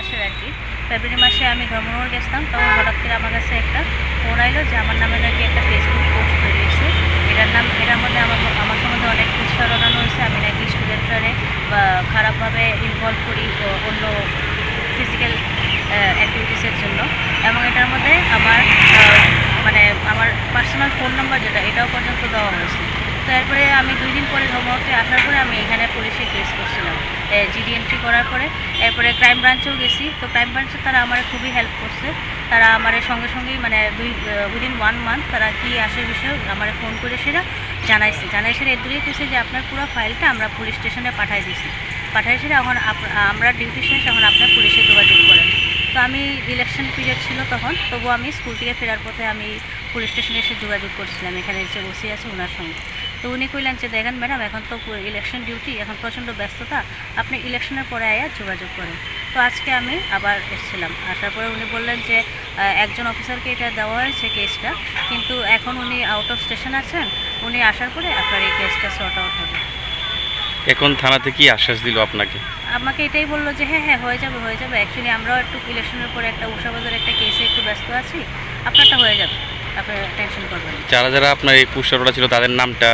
মাসের আর কি। ফেব্রুয়ারি মাসে আমি ধর্মনগর গেছিলাম, তখন হঠাৎ করে আমার কাছে একটা ফোন আইলো যে আমার নামে নাকি একটা ফেসবুক পোস্ট তৈরি হয়েছে। এটার নাম, এটার মধ্যে আমার আমার সম্বন্ধে অনেক উৎসাহ জানানো হয়েছে। আমি নাকি স্টুডেন্টরা খারাপভাবে ইনভলভ করি অন্য ফিজিক্যাল অ্যাক্টিভিটিসের জন্য। এবং এটার মধ্যে আমার মানে আমার পার্সোনাল ফোন নাম্বার যেটা, এটাও পর্যন্ত দেওয়া হয়েছে। তো এরপরে আমি দুই দিন পরে ধর্মতে আসার পরে আমি এখানে পুলিশে কেস করছিলাম। জিডি এন্ট্রি করার পরে, এরপরে ক্রাইম ব্রাঞ্চেও গেছি। তো ক্রাইম ব্রাঞ্চে তারা আমার খুবই হেল্প করছে। তারা আমার সঙ্গে সঙ্গেই মানে দুই উইদিন ওয়ান মান্থ তারা কি আসে বিষয়ে আমার ফোন করে সেটা জানাইছে। জানাইছে এর দূরে কেছে যে, আপনার পুরো ফাইলটা আমরা পুলিশ স্টেশনে পাঠাই দিছি। পাঠাইছি এখন আপ- আমরা ডিউটি শেষ, এখন আপনার পুলিশে যোগাযোগ করেন। তো আমি ইলেকশন পিরিয়ড ছিল তখন তবু আমি স্কুল থেকে ফেরার পথে আমি পুলিশ স্টেশনে এসে যোগাযোগ করছিলাম। এখানে যে বসে আছে ওনার সঙ্গে। তো উনি কইলেন যে দেখেন ম্যাডাম এখন তো ইলেকশন ডিউটি এখন প্রচণ্ড ব্যস্ততা। আপনি ইলেকশনের পরে আয়া যোগাযোগ করেন। তো আজকে আমি আবার এসেছিলাম। আসার পরে উনি বললেন যে একজন অফিসারকে এটা দেওয়া হয়েছে কেসটা কিন্তু এখন উনি আউট অফ স্টেশন আছেন। উনি আসার পরে আপনার এই কেসটা সর্ট আউট হবে। এখন থানাতে কি আশ্বাস দিল আপনাকে? আমাকে এটাই বলল যে হ্যাঁ হ্যাঁ হয়ে যাবে হয়ে যাবে। অ্যাকচুয়ালি আমরাও একটু ইলেকশনের পরে একটা উষাবাজার একটা কেসে একটু ব্যস্ত আছি। আপনারটা হয়ে যাবে। আপনি টেনশন করবেন। না। যারা যারা আপনার এই পুষ্টারটা ছিল তাদের নামটা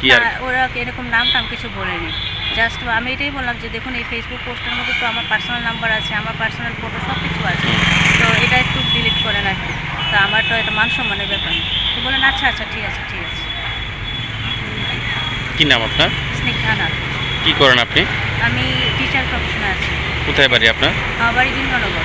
কি আর? না, ওরা এরকম নাম টাম কিছু বলেনি। জাস্ট আমি এটাই বললাম যে দেখুন এই ফেসবুক পোস্টের মধ্যে তো আমার পার্সোনাল নাম্বার আছে আমার পার্সোনাল ফটো সব কিছু আছে তো এটা একটু ডিলিট করেন আর কি তো আমার তো এটা মান সম্মানের ব্যাপার তো বলেন আচ্ছা আচ্ছা ঠিক আছে ঠিক আছে। কি নাম আপনার? স্নিগ্ধা নাথ। কি করেন আপনি? আমি টিচার প্রফেশনে আছি। কোথায় বাড়ি আপনার? আমার বাড়ি বিন্দনগর